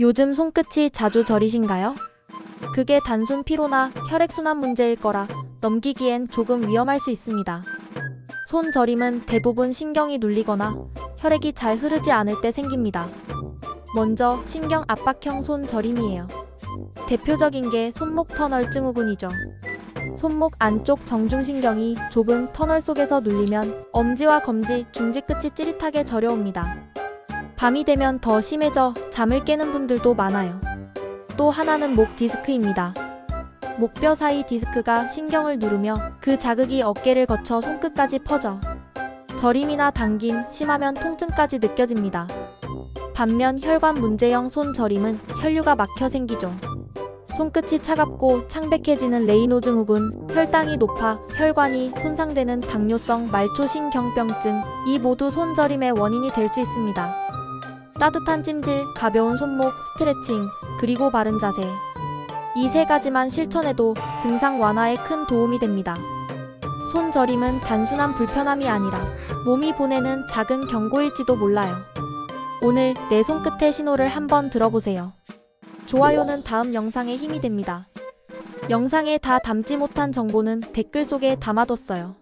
요즘 손끝이 자주 저리신가요? 그게 단순 피로나 혈액순환 문제일 거라 넘기기엔 조금 위험할 수 있습니다. 손 저림은 대부분 신경이 눌리거나 혈액이 잘 흐르지 않을 때 생깁니다. 먼저 신경 압박형 손 저림이에요. 대표적인 게 손목 터널 증후군이죠. 손목 안쪽 정중신경이 좁은 터널 속에서 눌리면 엄지와 검지, 중지 끝이 찌릿하게 저려옵니다. 밤이 되면 더 심해져 잠을 깨는 분들도 많아요. 또 하나는 목 디스크입니다. 목뼈 사이 디스크가 신경을 누르며 그 자극이 어깨를 거쳐 손끝까지 퍼져 저림이나 당김, 심하면 통증까지 느껴집니다. 반면 혈관 문제형 손 저림은 혈류가 막혀 생기죠. 손끝이 차갑고 창백해지는 레이노 증후군, 혈당이 높아 혈관이 손상되는 당뇨성 말초신경병증, 이 모두 손저림의 원인이 될 수 있습니다. 따뜻한 찜질, 가벼운 손목, 스트레칭, 그리고 바른 자세. 이 세 가지만 실천해도 증상 완화에 큰 도움이 됩니다. 손 저림은 단순한 불편함이 아니라 몸이 보내는 작은 경고일지도 몰라요. 오늘 내 손끝의 신호를 한번 들어보세요. 좋아요는 다음 영상에 힘이 됩니다. 영상에 다 담지 못한 정보는 댓글 속에 담아뒀어요.